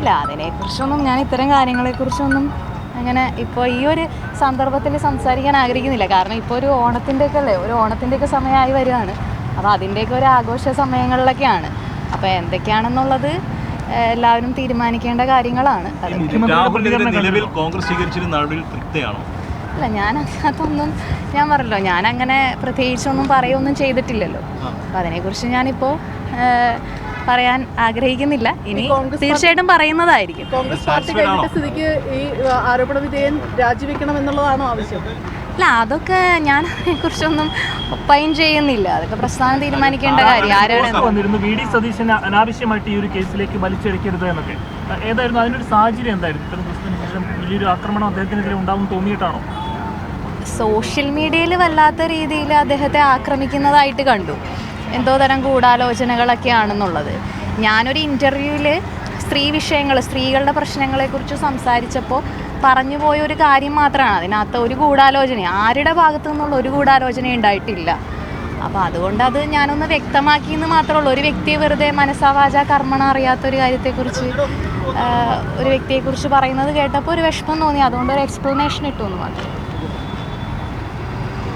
ഇല്ല അതിനെക്കുറിച്ചൊന്നും ഞാൻ ഇത്തരം കാര്യങ്ങളെക്കുറിച്ചൊന്നും അങ്ങനെ ഇപ്പോൾ ഈ ഒരു സന്ദർഭത്തിൽ സംസാരിക്കാൻ ആഗ്രഹിക്കുന്നില്ല. കാരണം ഇപ്പോൾ ഒരു ഓണത്തിന്റെയൊക്കെ അല്ലേ ഒരു ഓണത്തിന്റെയൊക്കെ സമയമായി വരികയാണ്. അപ്പോൾ അതിന്റെയൊക്കെ ഒരു ആഘോഷ സമയങ്ങളിലൊക്കെയാണ്. അപ്പോൾ എന്തൊക്കെയാണെന്നുള്ളത് എല്ലാവരും തീരുമാനിക്കേണ്ട കാര്യങ്ങളാണ്. നിലവിൽ കോൺഗ്രസ് സ്വീകരിച്ചിരുന്ന നടപടിയിൽ തൃപ്തിയാണോ? അല്ല ഞാൻ അതിനകത്തൊന്നും ഞാൻ പറഞ്ഞല്ലോ ഞാൻ അങ്ങനെ പ്രത്യേകിച്ചൊന്നും പറയുകയൊന്നും ചെയ്തിട്ടില്ലല്ലോ. അപ്പം അതിനെക്കുറിച്ച് ഞാനിപ്പോൾ പറയാൻ ആഗ്രഹിക്കുന്നില്ല. ഇനി തീർച്ചയായിട്ടും പറയുന്നതായിരിക്കും. കോൺഗ്രസ് പാർട്ടി കഴിഞ്ഞ സ്ഥിതിക്ക് ഈ ആരോപണ വിധേയൻ രാജിവെക്കണം എന്നുള്ളതാണോ ആവശ്യം? അല്ല അതൊക്കെ ഞാൻ അതിനെക്കുറിച്ചൊന്നും ഒപ്പൈൻ ചെയ്യുന്നില്ല. അതൊക്കെ പ്രസ്ഥാനം തീരുമാനിക്കേണ്ട കാര്യം ആരാണ് വന്നിരുന്നു? വി ഡി സതീശൻ അനാവശ്യമായിട്ട് ഈ ഒരു കേസിലേക്ക് വലിച്ചെടുക്കരുത് എന്നൊക്കെ. ഏതായിരുന്നു? അതിനൊരു സാഹചര്യം എന്തായിരുന്നു? ഇത്തരം ദിവസത്തിന് ശേഷം വലിയൊരു ആക്രമണം അദ്ദേഹത്തിനെതിരെ ഉണ്ടാവും തോന്നിയിട്ടാണോ? സോഷ്യൽ മീഡിയയിൽ വല്ലാത്ത രീതിയിൽ അദ്ദേഹത്തെ ആക്രമിക്കുന്നതായിട്ട് കണ്ടു. എന്തോ തരം ഗൂഢാലോചനകളൊക്കെയാണെന്നുള്ളത്. ഞാനൊരു ഇന്റർവ്യൂവിൽ സ്ത്രീ വിഷയങ്ങൾ സ്ത്രീകളുടെ പ്രശ്നങ്ങളെക്കുറിച്ച് സംസാരിച്ചപ്പോൾ പറഞ്ഞു പോയ ഒരു കാര്യം മാത്രമാണ്. അതിനകത്ത് ഒരു ഗൂഢാലോചന ആരുടെ ഭാഗത്തു നിന്നുള്ള ഒരു ഗൂഢാലോചന ഉണ്ടായിട്ടില്ല. അപ്പോൾ അതുകൊണ്ട് അത് ഞാനൊന്ന് വ്യക്തമാക്കി എന്ന് മാത്രമേ ഉള്ളൂ. ഒരു വ്യക്തിയെ വെറുതെ മനസ്സാവാച കർമ്മണ അറിയാത്ത ഒരു കാര്യത്തെക്കുറിച്ച് ഒരു വ്യക്തിയെക്കുറിച്ച് പറയുന്നത് കേട്ടപ്പോൾ ഒരു വിഷമം തോന്നി. അതുകൊണ്ട് ഒരു എക്സ്പ്ലനേഷൻ ഇട്ടു എന്ന് മാത്രം.